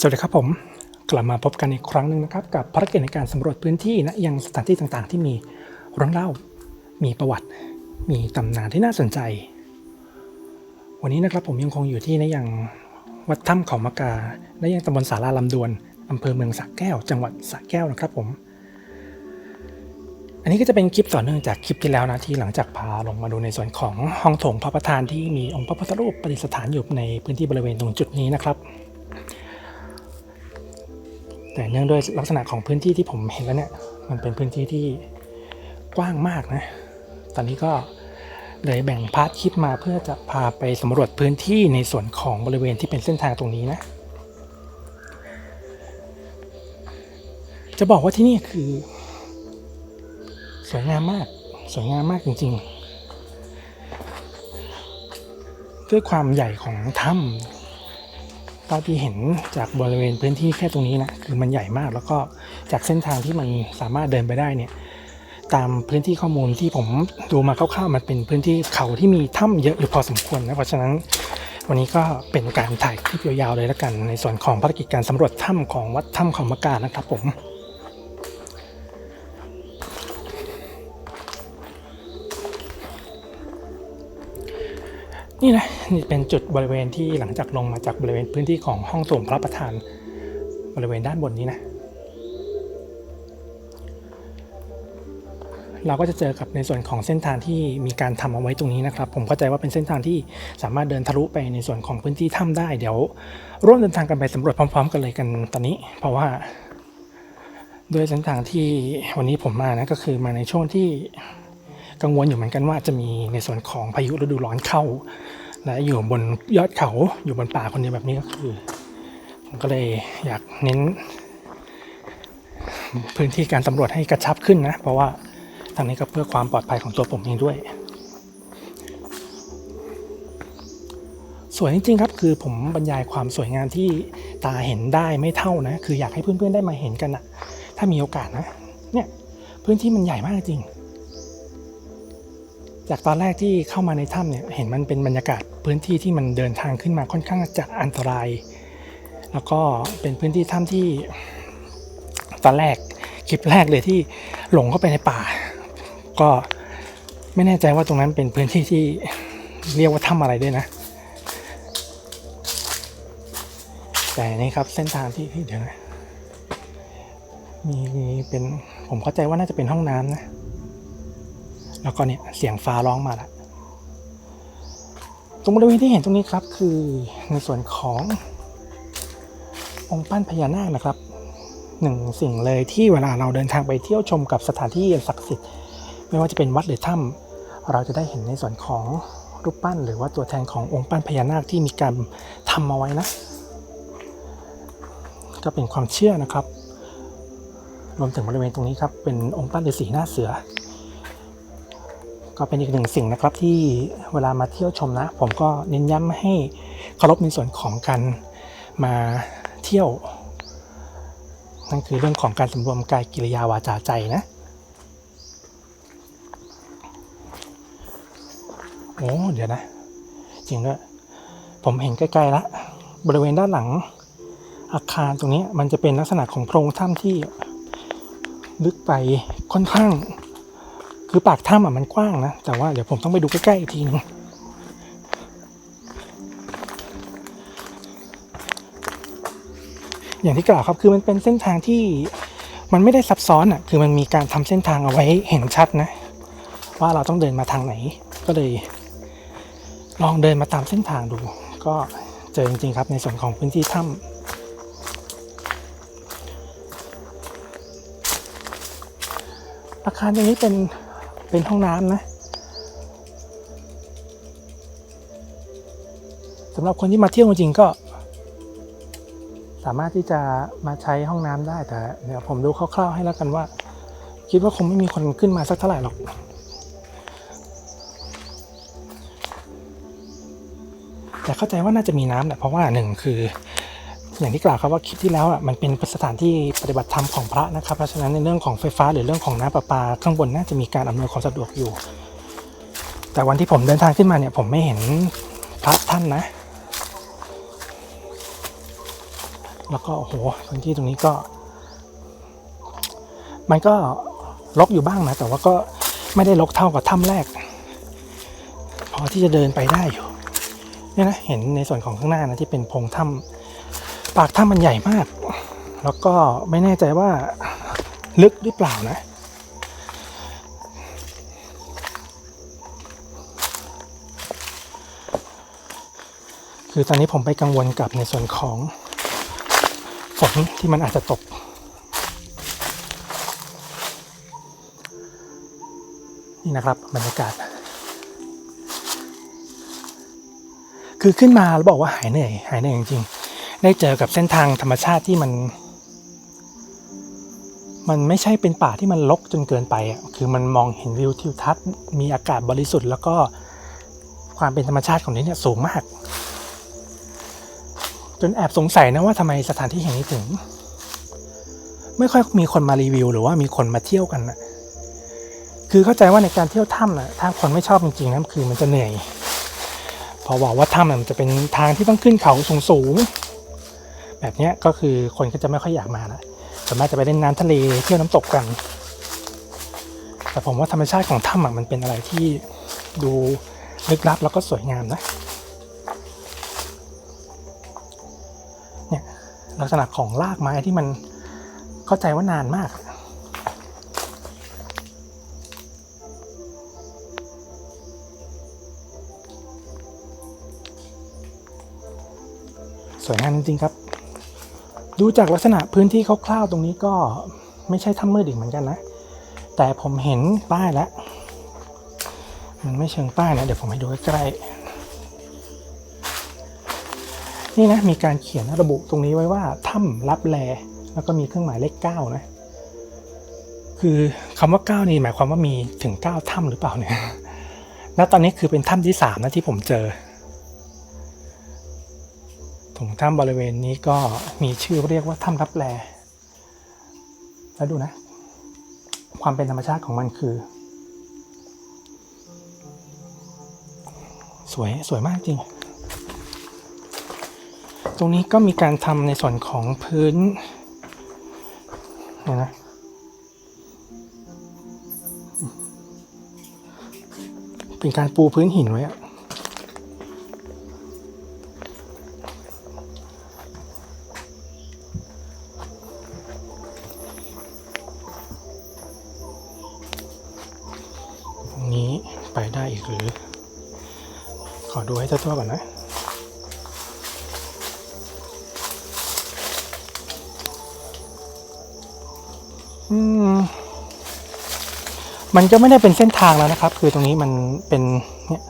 สวัสดีครับผม กลับมาพบกันอีกครั้งหนึ่งนะครับ กับภารกิจในการสำรวจพื้นที่นะยังสถานที่ต่างๆ ที่มีเรื่องเล่า มีประวัติ มีตำนานที่น่าสนใจ วันนี้นะครับผมยังคงอยู่ที่นะยังวัดถ้ำเขามะกาและยังตำบลสาราลำดวนอำเภอเมืองสระแก้ว จังหวัดสระแก้วนะครับผม อันนี้ก็จะเป็นคลิปต่อเนื่องจากคลิปที่แล้วนะที่หลังจากพาลงมาดูในส่วนของห้องโถงพระประธานที่มีองค์พระพุทธรูปประดิษฐานอยู่ในพื้นที่บริเวณตรงจุดนี้นะครับ แต่เนื่องด้วยลักษณะของพื้นที่ที่ผมเห็นแล้วเนี่ยมันเป็นพื้นที่ที่กว้างมากนะ ตอนนี้ก็เลยแบ่งพาร์ทคลิปมาเพื่อจะพาไปสำรวจพื้นที่ในส่วนของบริเวณที่เป็นเส้นทางตรงนี้นะ จะบอกว่าที่นี่คือ สวยงามมาก สวยงามมากจริง ๆ ด้วยความใหญ่ของถ้ำ เท่าที่เห็นจากบริเวณพื้นที่แค่ตรงนี้นะคือมันใหญ่มากแล้วก็จากเส้นทางที่มันสามารถเดินไปได้เนี่ยตามพื้นที่ข้อมูลที่ผมดูมาคร่าวๆมันเป็นพื้นที่เขาที่มีถ้ำเยอะอยู่พอสมควรนะเพราะฉะนั้นวันนี้ก็เป็นการถ่ายคลิปยาวๆเลยแล้วกัน ในส่วนของภารกิจการสำรวจถ้ำของวัดถ้ำเขามะกานะครับผมนี่นะ เป็นจุดบริเวณที่หลังจากลงมาจากบริเวณพื้นที่ของห้องโถงพระประธานบริเวณด้านบนนี้นะ เราก็จะเจอกับในส่วนของเส้นทางที่มีการทำเอาไว้ตรงนี้นะครับ ผมเข้าใจว่าเป็นเส้นทางที่สามารถเดินทะลุไปในส่วนของพื้นที่ถ้ำได้เดี๋ยว ร่วมเดินทางกันไปสำรวจพร้อม ๆ กันเลยกันตอนนี้ เพราะว่าด้วยเส้นทางที่วันนี้ผมมานะก็คือมาในช่วงที่กังวลอยู่เหมือนกันว่าจะมีในส่วนของพายุฤดูร้อนเข้า และอยู่บนยอดเขาอยู่บนป่าคนเดียวแบบนี้ก็คือผมก็เลยอยากเน้น พื้นที่การสำรวจให้กระชับขึ้นนะ เพราะว่าทางนี้ก็เพื่อความปลอดภัยของตัวผมเองด้วย สวยจริงๆครับ คือผมบรรยายความสวยงามที่ตาเห็นได้ไม่เท่านะ คืออยากให้เพื่อนๆได้มาเห็นกันอะถ้ามีโอกาสนะ เนี่ยพื้นที่มันใหญ่มากจริง จากตอนแรกที่เข้ามาในถ้ำเนี่ยเห็นมันเป็นบรรยากาศพื้นที่ที่มันเดินทางขึ้นมาค่อนข้างจะอันตราย แล้วก็เป็นพื้นที่ถ้ำที่ตอนแรกคลิปแรกเลยที่หลงเข้าไปในป่า ก็ไม่แน่ใจว่าตรงนั้นเป็นพื้นที่ที่เรียกว่าถ้ำอะไรด้วยนะ แต่นี่ครับเส้นทางที่ที่เดี๋ยวนะมีเป็นผมเข้าใจว่าน่าจะเป็นห้องน้ำนะ แล้วก็เนี่ยเสียงฟ้าร้องมาละตรงบริเวณที่เห็นตรงนี้ครับคือในส่วนขององค์ปั้นพญานาคนะครับหนึ่งสิ่งเลยที่เวลาเราเดินทางไปเที่ยวชมกับสถานที่ศักดิ์สิทธิ์ ไม่ว่าจะเป็นวัดหรือถ้ำเราจะได้เห็นในส่วนของรูปปั้น หรือว่าตัวแทนขององค์ปั้นพญานาคที่มีการทำเอาไว้นะ ก็เป็นความเชื่อนะครับ รวมถึงบริเวณตรงนี้ครับ เป็นองค์ปั้นฤาษีหน้าเสือ ก็เป็นอีกหนึ่งสิ่งนะครับที่เวลามาเที่ยวชมนะ ผมก็เน้นย้ำให้เคารพในส่วนของการมาเที่ยว นั่นคือเรื่องของการสำรวมกายกิริยาวาจาใจนะโอ้เดี๋ยวนะ จริงด้วยผมเห็นใกล้ๆละบริเวณด้านหลังอาคารตรงนี้มันจะเป็นลักษณะของโพรงถ้ำที่ลึกไปค่อนข้าง คือปากถ้ำอะมันกว้างนะ แต่ว่าเดี๋ยวผมต้องไปดูใกล้ๆอีกทีนึงอย่างที่กล่าวครับคือมันเป็นเส้นทางที่มันไม่ได้ซับซ้อนอะคือมันมีการทำเส้นทางเอาไว้เห็นชัดนะ ว่าเราต้องเดินมาทางไหน ก็เลย ลองเดินมาตามเส้นทางดู ก็เจอจริงๆครับในส่วนของพื้นที่ถ้ำอาคารตรงนี้เป็น เป็นห้องน้ำนะสำหรับคนที่มาเที่ยวจริงๆก็ สามารถที่จะมาใช้ห้องน้ำได้แต่เดี๋ยวผมดูคร่าวๆให้แล้วกันว่า คิดว่าคงไม่มีคนขึ้นมาสักเท่าไหร่หรอกแต่เข้าใจว่าน่าจะมีน้ำแหละเพราะว่าหนึ่งคือ อย่างที่กล่าวครับว่าคลิปที่แล้วอะมันเป็นสถานที่ปฏิบัติธรรมของพระนะครับ เพราะฉะนั้นในเรื่องของไฟฟ้าหรือเรื่องของน้ำประปาข้างบนน่าจะมีการอำนวยความสะดวกอยู่ แต่วันที่ผมเดินทางขึ้นมาเนี่ยผมไม่เห็นพระท่านนะ แล้วก็โอ้โหพื้นที่ตรงนี้ก็ มันก็ลกอยู่บ้างนะแต่ว่าก็ไม่ได้ลกเท่ากับถ้ำแรก พอที่จะเดินไปได้อยู่เนี่ยนะเห็นในส่วนของข้างหน้านะที่เป็นโพงถ้ำ ปากถ้ำมันใหญ่มาก แล้วก็ไม่แน่ใจว่าลึกหรือเปล่านะ คือตอนนี้ผมไปกังวลกับในส่วนของฝนที่มันอาจจะตก นี่นะครับบรรยากาศ คือขึ้นมาแล้วบอกว่าหายเหนื่อย หายเหนื่อยจริงๆ ได้เจอกับเส้นทางธรรมชาติที่มัน มันไม่ใช่เป็นป่าที่มันรกจนเกินไปอะคือมันมองเห็นวิวทิวทัศน์มีอากาศบริสุทธิ์ แล้วก็ความเป็นธรรมชาติของที่เนี่ยสูงมาก จนแอบสงสัยนะว่าทำไมสถานที่แห่งนี้ถึง ไม่ค่อยมีคนมารีวิว หรือว่ามีคนมาเที่ยวกันนะคือเข้าใจว่าในการเที่ยวถ้ำนะถ้าคนไม่ชอบจริงๆนะคือมันจะเหนื่อยพอบอกว่าถ้ำน่ะมันจะเป็นทางที่ต้องขึ้นเขาสูง แบบนี้ก็คือคนก็จะไม่ค่อยอยากมาละส่วนมากจะไปเล่นน้ำทะเลเที่ยวน้ำตกกัน แต่ผมว่าธรรมชาติของถ้ำมันเป็นอะไรที่ดูลึกลับแล้วก็สวยงามนะเนี่ยลักษณะของรากไม้ที่มันเข้าใจว่านานมากสวยงามจริงๆครับ ดูจากลักษณะพื้นที่คร่าวๆตรงนี้ก็ไม่ใช่ถ้ำมืดอีกเหมือนกันนะ แต่ผมเห็นป้ายแล้วมันไม่เชิงป้ายนะ เดี๋ยวผมให้ดูใกล้ๆนี่นะมีการเขียนระบุตรงนี้ไว้ว่าถ้ำรับแล แล้วก็มีเครื่องหมายเลขเก้านะ คือคำว่าเก้านี่หมายความว่ามีถึงเก้าถ้ำหรือเปล่าเนี่ยณตอนนี้คือเป็นถ้ำที่สามนะที่ผมเจอ ถุงถ้ำบริเวณนี้ก็มีชื่อเรียกว่าถ้ำรับแลแล้วดูนะ ความเป็นธรรมชาติของมันคือ สวยสวยมากจริง ตรงนี้ก็มีการทำในส่วนของพื้นเห็นนะ เป็นการปูพื้นหินไว้อะ ทั่วๆก่อนนะมันก็ไม่ได้เป็นเส้นทางแล้วนะครับ คือตรงนี้มันเป็นเนี่ย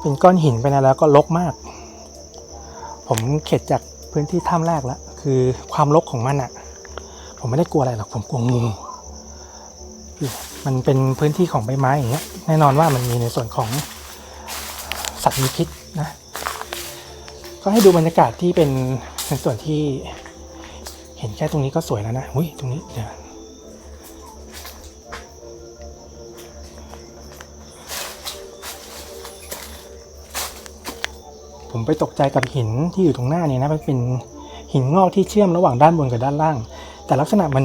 เป็นก้อนหินไปนะแล้วก็ลกมาก ผมเข็ดจากพื้นที่ถ้ำแรกแล้วคือความลกของมันอะ ผมไม่ได้กลัวอะไรหรอกผมกลัวงูมันเป็นพื้นที่ของใบไม้อย่างเงี้ยแน่นอนว่ามันมีในส่วนของ สัตว์มีพิษนะก็ให้ดูบรรยากาศที่เป็นในส่วนที่เห็นแค่ตรงนี้ก็สวยแล้วนะอุ้ยตรงนี้เดี๋ยวผมไปตกใจกับหินที่อยู่ตรงหน้านี้นะมันเป็นหินงอกที่เชื่อมระหว่างด้านบนกับด้านล่าง แต่ลักษณะมัน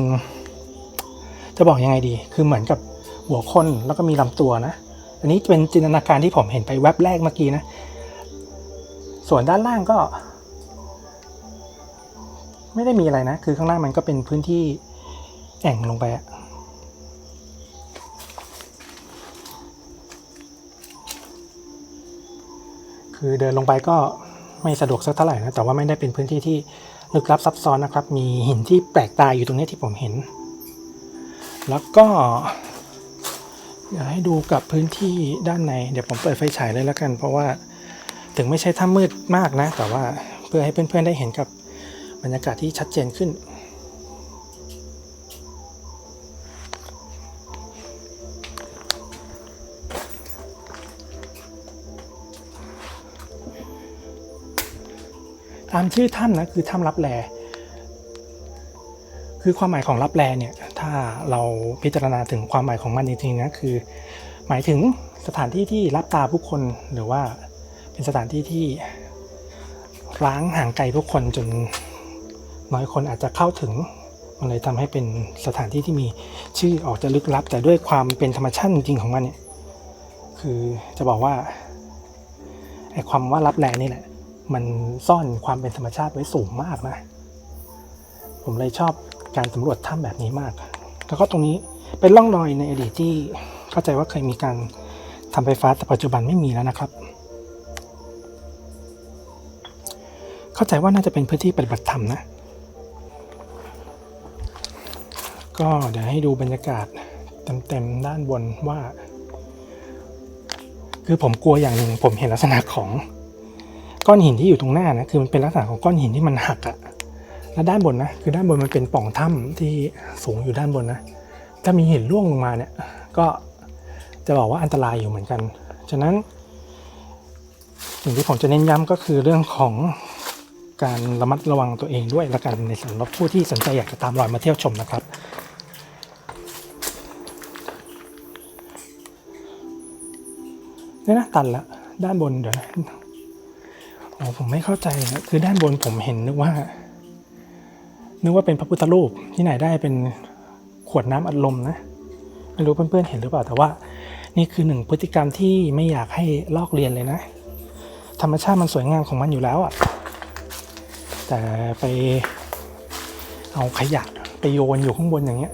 จะบอกยังไงดี คือเหมือนกับหัวคนแล้วก็มีลำตัวนะ อันนี้เป็นจินตนาการที่ผมเห็นไปแว็บแรกเมื่อกี้นะ ส่วนด้านล่างก็ ไม่ได้มีอะไรนะ คือข้างล่างมันก็เป็นพื้นที่แอ่งลงไปอะคือเดินลงไปก็ไม่สะดวกสักเท่าไหร่นะ แต่ว่าไม่ได้เป็นพื้นที่ที่ลึกลับซับซ้อนนะครับ มีหินที่แปลกตาอยู่ตรงนี้ที่ผมเห็น แล้วก็ อยากให้ดูกับพื้นที่ด้านใน เดี๋ยวผมเปิดไฟฉายเลยแล้วกัน เพราะว่าถึงไม่ใช่ถ้ำมืดมากนะ แต่ว่าเพื่อให้เพื่อนๆได้เห็นกับบรรยากาศที่ชัดเจนขึ้นตามชื่อถ้ำนะคือถ้ำรับแลคือความหมายของรับแลเนี่ย ถ้าเราพิจารณาถึงความหมายของมันจริงๆนะคือ หมายถึงสถานที่ที่รับตาผู้คนหรือว่าเป็นสถานที่ที่ร้างห่างไกลผู้คนจนน้อยคนอาจจะเข้าถึงมันเลยทำให้เป็นสถานที่ที่มีชื่อออกจะลึกลับ แต่ด้วยความเป็นธรรมชาติจริงๆของมันเนี่ยคือจะบอกว่าไอ้ความว่าลับแลนี่แหละ มันซ่อนความเป็นธรรมชาติไว้สูงมากนะ ผมเลยชอบการสำรวจถ้ำแบบนี้มาก แล้วก็ตรงนี้เป็นร่องรอยในอดีตที่เข้าใจว่าเคยมีการทำไฟฟ้าแต่ปัจจุบันไม่มีแล้วนะครับ เข้าใจว่าน่าจะเป็นพื้นที่ปฏิบัติธรรมนะ ก็เดี๋ยวให้ดูบรรยากาศเต็มๆด้านบนว่า คือผมกลัวอย่างหนึ่งผมเห็นลักษณะของก้อนหินที่อยู่ตรงหน้านะคือมันเป็นลักษณะของก้อนหินที่มันหักอะ แล้วด้านบนนะคือด้านบนมันเป็นป่องถ้ำที่สูงอยู่ด้านบนนะถ้ามีหินร่วงลงมาเนี่ยก็จะบอกว่าอันตรายอยู่เหมือนกัน ฉะนั้นสิ่งที่ผมจะเน้นย้ำก็คือเรื่องของการระมัดระวังตัวเองด้วยละกันในสำหรับผู้ที่สนใจอยากจะตามรอยมาเที่ยวชมนะครับเนี่ยนะตันละด้านบนเดี๋ยวนะโอ้ผมไม่เข้าใจนะคือด้านบนผมเห็นนึกว่า นึกว่าเป็นพระพุทธรูปที่ไหนได้เป็นขวดน้ำอัดลมนะไม่รู้เพื่อนๆเห็นหรือเปล่าแต่ว่า นี่คือหนึ่งพฤติกรรมที่ไม่อยากให้ลอกเรียนเลยนะ ธรรมชาติมันสวยงามของมันอยู่แล้วอะ่ะแต่ไปเอาขยะไปโยนอยู่ข้างบนอย่างเงี้ย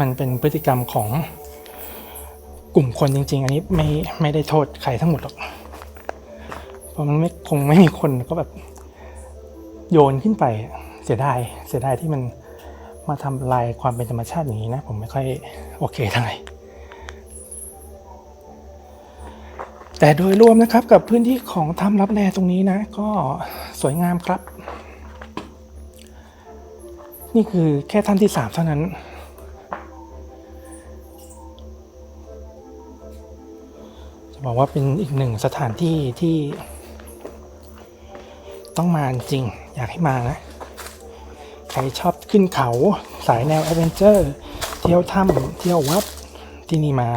มันเป็นพฤติกรรมของกลุ่มคนจริง ๆ อันนี้ไม่ไม่ได้โทษใครทั้งหมดหรอก ราะมันไม่คงไม่มีคนก็แบบโยนขึ้นไปเสียดายเสียดายที่มันมาทำลายความเป็นธรรมชาติอย่างนี้นะ ผมไม่ค่อยโอเคเท่าไหร่แต่โดยรวมนะครับกับพื้นที่ของถ้ำรับแลตรงนี้นะ ก็สวยงามครับ นี่คือแค่ท่านที่สามเท่านั้น จะบอกว่าเป็นอีกหนึ่งสถานที่ที่ ต้องมาจริง อยากให้มานะ ใครชอบขึ้นเขาสายแนวแอดเวนเจอร์ เที่ยวถ้ำเที่ยววัดที่นี่มา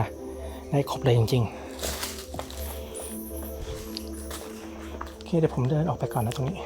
ได้ครบเลยจริง ๆ โอเคเดี๋ยวผมเดินออกไปก่อนนะตรงนี้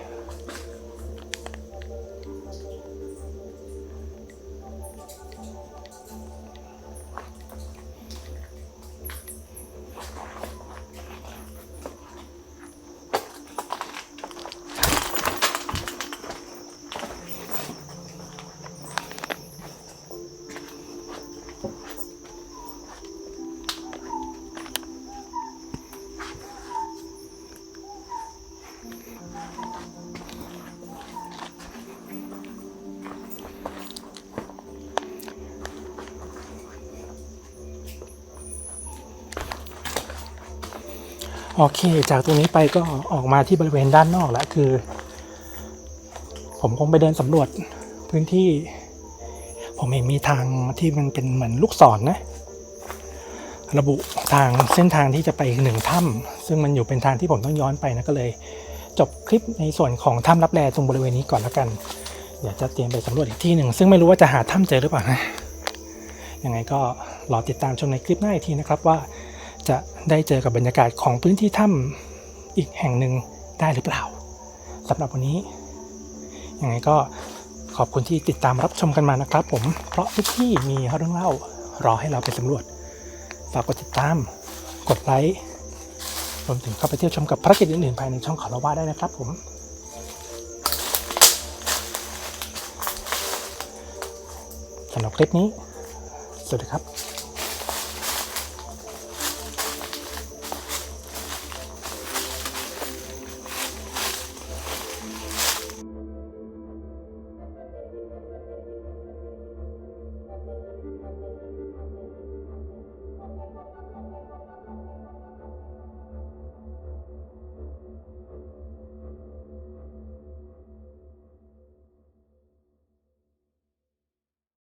โอเค จากตรงนี้ไปก็ออกมาที่บริเวณด้านนอกแล้วคือ ผมคงไปเดินสำรวจพื้นที่ ผมเห็นมีทางที่มันเป็นเหมือนลูกศรนนะระบุทางเส้นทางที่จะไปอีกหนึ่งถ้ำซึ่งมันอยู่เป็นทางที่ผมต้องย้อนไปนะก็เลย จบคลิปในส่วนของถ้ำรับแลตรงบริเวณนี้ก่อนแล้วกันเดี๋ยวจะเตรียมไปสำรวจอีกที่หนึ่งซึ่งไม่รู้ว่าจะหาถ้ำเจอหรือเปล่านะยังไงก็รอติดตามชมในคลิปหน้าอีกทีนะครับว่า จะได้เจอกับบรรยากาศของพื้นที่ถ้ำอีกแห่งหนึ่งได้หรือเปล่าสำหรับวันนี้ยังไงก็ขอบคุณที่ติดตามรับชมกันมานะครับ ผมเพราะทุกที่มีเรื่องเล่ารอให้เราไปสำรวจฝากกดติดตามกดไลค์รวมถึงเข้าไปเที่ยวชมกับภารกิจอื่นๆภายในช่องขอเราว่าได้นะครับผมสำหรับคลิปนี้ สวัสดีครับ